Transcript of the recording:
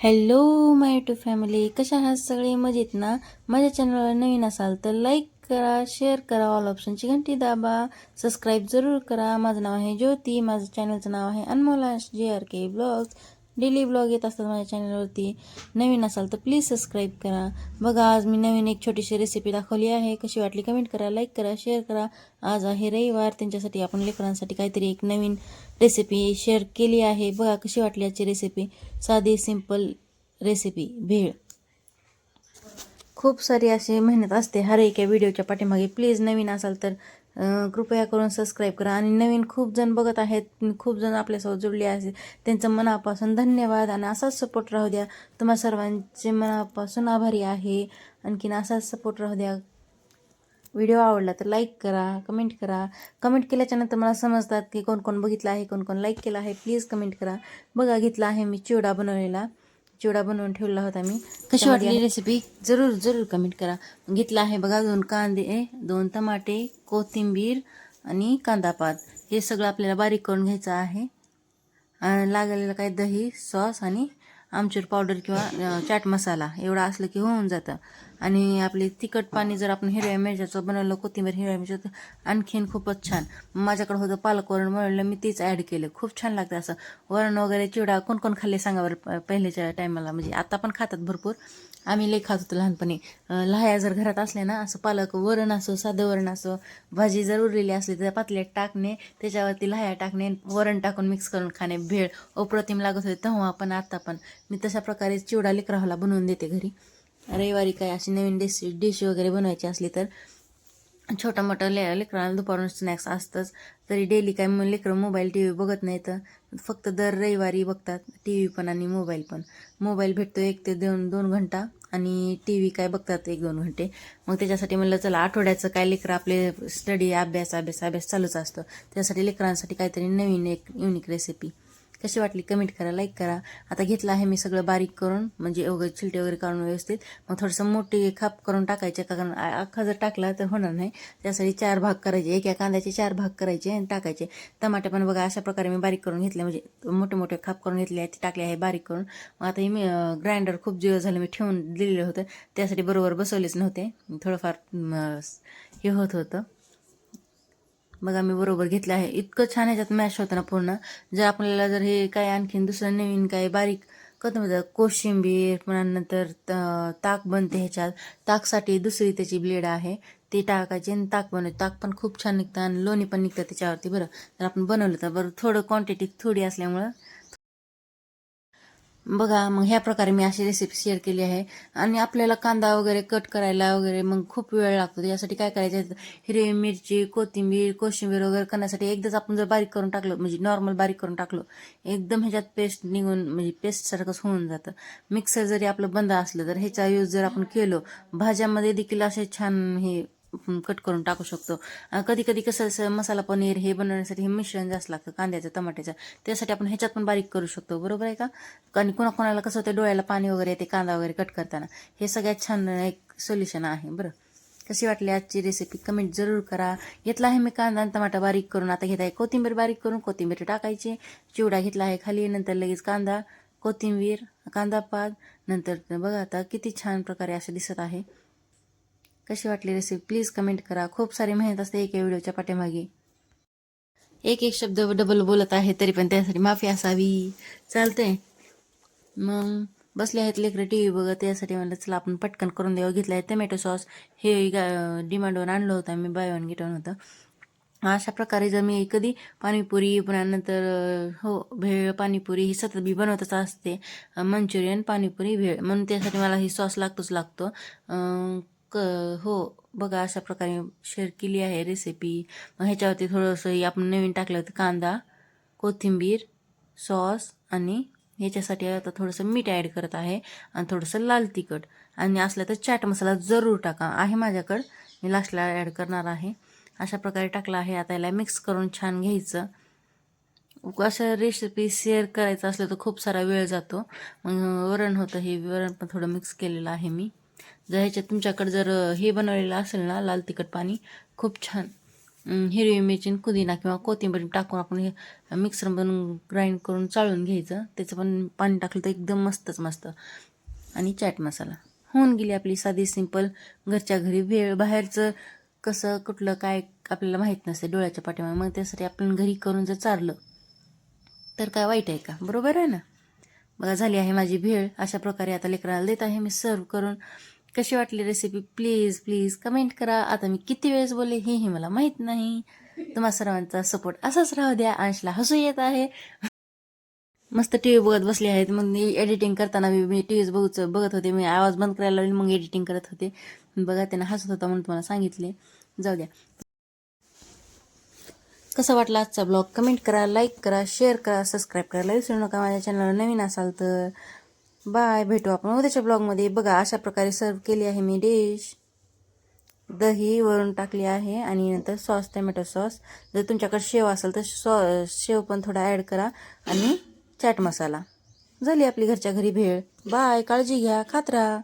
Hello my to family कशा आहात सगळे? मजेत ना? माझ्या चॅनलवर नवीन असाल तर लाईक करा शेअर करा ऑल ऑप्शनची घंटी दाबा. सबस्क्राईब जरूर करा. माझं नाव आहे ज्योती. माझं चॅनलचं नाव आहे Anmola J R K blogs daily blog येत असतात माझ्या चॅनलवरती नवीन असाल तर प्लीज सबस्क्राईब करा. बघा आज मी नवीन एक छोटीशी रेसिपी दाखवली आहे. कशी वाटली कमेंट करा लाईक करा शेअर करा. आज आहे रविवार त्यांच्यासाठी आपण लेकरांसाठी काहीतरी एक नवीन रेसिपी शेअर केली आहे. बघा कशी वाटली याची रेसिपी साधी सिंपल रेसिपी भेळ. खूप सारी अशी मेहनत असते हर एका व्हिडिओच्या पाठीमागे. प्लीज नवीन असाल तर कृपया करून सबस्क्राईब करा. आणि नवीन खूप जण बघत आहेत खूप जण आपल्यासोबत जुळले आहेत. त्यांचं मनापासून धन्यवाद आणि असाच सपोर्ट राहू द्या. तुम्हा सर्वांचे मनापासून आभारी आहे. आणखीन असाच सपोर्ट राहू द्या. व्हिडिओ आवडला तर लाईक करा कमेंट करा. कमेंट केल्याच्यानंतर मला समजतात की कोण कोण बघितलं आहे कोण कोण लाईक केलं आहे. प्लीज कमेंट करा. बघा घेतला आहे मी चिवडा बनवलेला. चिवडा बनवून ठेवला होता मी. कशी वाटली रेसिपी जरूर जरूर कमेंट करा. घेतला आहे बघा दोन कांदे दोन टमाटे कोथिंबीर आणि कांदापात. हे सगळं आपल्याला बारीक करून घ्यायचं आहे. लागलेलं काय दही सॉस आणि आमचूर पावडर किंवा चाट मसाला. एवढा असलं की होऊन जातं. आणि आपले तिखट पाणी जर आपण हिरव्या मिरच्याचं बनवलं कोथिंबीर हिरव्या मिरच्याचं आणखीन खूपच छान. माझ्याकडे होतं पालक वरण बनवलं मी तीच ॲड केलं. खूप छान लागतं असं. वरण वगैरे चिवडा कोण कोण खाल्ले सांगा बरं प- पहिल्याच्या टायमाला म्हणजे आता पण खातात भरपूर. आम्ही लई खात होतो लहानपणी. लहाया जर घरात असल्या ना असं पालक वरण असो साधं वरण असो भाजी जर उरलेली असली तर पातल्यात टाकणे त्याच्यावरती लहाया टाकणे वरण टाकून मिक्स करून खाणे भेळ अप्रतिम लागत होते तेव्हा पण आता पण. मी तशा प्रकारे चिवडा लेकराला बनवून देते घरी. रविवारी काय अशी नवीन डिश डिश वगैरे बनवायची असली तर छोटं मोठं ले लेकरांना दुपारून स्नॅक्स असतंच. तरी डेली काय मग लेकरं मोबाईल टी व्ही बघत नाही तर फक्त दर रविवारी बघतात टी व्ही पण आणि मोबाईल पण. मोबाईल भेटतो एक ते दोन दोन घंटा आणि टी व्ही काय बघतात एक दोन घंटे. मग त्याच्यासाठी म्हणलं चला आठवड्याचं काय लेकरं आपले स्टडी अभ्यास अभ्यास अभ्यास चालूच असतं. त्यासाठी लेकरांसाठी काहीतरी नवीन एक युनिक रेसिपी कशी वाटली? कमेंट करा लाईक करा. आता घेतलं आहे मी सगळं बारीक करून म्हणजे वगैरे चिलटे वगैरे काढून व्यवस्थित. मग थोडंसं मोठी खाप करून टाकायचे कारण अख्खा जर टाकला तर होणार नाही. त्यासाठी चार भाग करायचे. एका कांद्याचे चार भाग करायचे आणि टाकायचे. टमाटे पण बघा अशा प्रकारे मी बारीक करून घेतले. म्हणजे मोठे मोठे खाप करून घेतले आहे ते टाकले आहे बारीक करून. मग आता मी ग्राइंडर खूप दिवस झाले मी ठेवून दिलेलं होतं. त्यासाठी बरोबर बसवलेच नव्हते. थोडंफार हे होत होतं. बघा मी बरोबर घेतलं आहे. इतकं छान ह्याच्यात मॅश होतं ना पूर्ण. जर आपल्याला जर हे काय आणखीन दुसरं नवीन काय बारीक कसं म्हणजे कोशिंबीर पुन्हा नंतर त- ताक बनते ह्याच्यात. ताकसाठी दुसरी त्याची ब्लेड आहे. ती टाकायची आणि ताक बनवते. ताक पण खूप छान निघतं आणि लोणी पण निघतं त्याच्यावरती. बरं जर आपण बनवलं तर बरं थोडं क्वांटिटी थोडी असल्यामुळं बघा मग ह्या प्रकारे मी अशी रेसिपी शेअर केली आहे. आणि आपल्याला कांदा वगैरे कट करायला वगैरे मग खूप वेळ लागतो. यासाठी काय करायचं हिरवी मिरची कोथिंबीर कोशिंबीर वगैरे करण्यासाठी एकदाच आपण जर बारीक करून टाकलं म्हणजे नॉर्मल बारीक करून टाकलो एकदम ह्याच्यात पेस्ट निघून म्हणजे पेस्टसारखंच होऊन जातं. मिक्सर जरी आपलं बंद असलं तर ह्याचा यूज जर आपण केलो भाज्यामध्ये देखील असे छान हे कट करून टाकू शकतो. कधी कधी कसं असं मसाला पनीर हे बनवण्यासाठी हे मिश्रण जास्त लागतं कांद्याचं टमाट्याचं. त्यासाठी आपण ह्याच्यात पण बारीक करू शकतो बरोबर आहे का? आणि कोणाकोणाला कसं होतं डोळ्याला पाणी वगैरे येते कांदा वगैरे कट करताना. हे सगळ्यात छान एक सोल्युशन आहे बरं. कशी वाटली आजची रेसिपी कमेंट जरूर करा. घेतला आहे मी कांदा आणि टमाटा बारीक करून. आता घेत आहे कोथिंबीर बारीक करून. कोथिंबीर टाकायची. चिवडा घेतला आहे खाली. नंतर लगेच कांदा कोथिंबीर कांदा पात. नंतर बघा आता किती छान प्रकारे असं दिसत आहे. कशी वाटली रेसिपी प्लीज कमेंट करा. खूप सारी मेहनत असते एका व्हिडिओच्या पाठीमागे. एक एक शब्द डबल बोलत आहे तरी पण त्यासाठी माफी असावी. चालते मग बसले आहेत लेकरं टी व्ही बघत. त्यासाठी म्हणलं चला आपण पटकन करून द्यावं घेतलं आहे टमॅटो सॉस हे डिमांडवर आणलं होतं आम्ही बाय वन गेट वन होतं. अशा प्रकारे जर मी कधी पाणीपुरी पुन्हा नंतर हो भेळ पाणीपुरी ही सतत मी बनवतच असते. मंचुरियन पाणीपुरी भेळ. म्हणून त्यासाठी मला ही सॉस लागतोच लागतो. क हो बघा अशा प्रकारे शेअर केली आहे रेसिपी मग ह्याच्यावरती थोडंसं हे आपण नवीन टाकलं होतं कांदा कोथिंबीर सॉस आणि ह्याच्यासाठी आता थोडंसं मीठ ॲड करत आहे आणि थोडंसं लाल तिखट. आणि असलं तर चाट मसाला जरूर टाका. आहे माझ्याकडं. मी लास्टला ॲड करणार आहे. अशा प्रकारे टाकला आहे. आता याला मिक्स करून छान घ्यायचं. असं रेसिपी शेअर करायचं असलं तर खूप सारा वेळ जातो. मग वरण होतं हे वरण पण थोडं मिक्स केलेलं आहे मी. जर ह्याच्यात तुमच्याकडे जर हे बनवलेलं असेल ना लाल तिखट पाणी खूप छान. हिरवी मिरची पुदिना किंवा कोथिंबीर टाकून आपण हे मिक्सरमधून ग्राइंड करून चाळून घ्यायचं. त्याचं पण पाणी टाकलं तर एकदम मस्तच मस्त. आणि चाट मसाला. होऊन गेली आपली साधी सिंपल घरच्या घरी भेळ बाहेरचं कसं कुठलं काय आपल्याला माहीत नसते डोळ्याच्या पाठीमागे. मग त्यासाठी आपण घरी करून जर चारलं तर काय वाईट आहे का? बरोबर आहे ना? बघा झाली आहे माझी भेळ. अशा प्रकारे आता लेकराला देत आहे मी सर्व करून. कशी वाटली रेसिपी प्लीज प्लीज कमेंट करा. आता मी किती वेळेस बोलले हेही मला माहीत नाही. तुम्हा सर्वांचा सपोर्ट असाच राहू द्या. अंशला हसू येत आहे. मस्त टी व्ही बघत बसले आहेत. मग मी एडिटिंग करताना मी मी टी व्ही बघत बघत होते. मी आवाज बंद करायला लावली मग एडिटिंग करत होते. बघा त्यांना हसत होता म्हणून तुम्हाला सांगितले. जाऊ द्या. कसा वाटला आजचा ब्लॉग? कमेंट करा लाईक करा शेअर करा सबस्क्राईब करायला विसरू नका माझ्या चॅनलवर नवीन असाल तर बाय भेटू आपण उद्याच्या ब्लॉगमध्ये बघा अशा प्रकारे सर्व केली आहे मी डिश दही वरून टाकली आहे आणि नंतर सॉस टमॅटो सॉस जर तुमच्याकडे शेव असेल तर सॉ शेव पण थोडा ॲड करा आणि चाट मसाला. झाली आपली घरच्या घरी भेळ. बाय काळजी घ्या. खात राहा.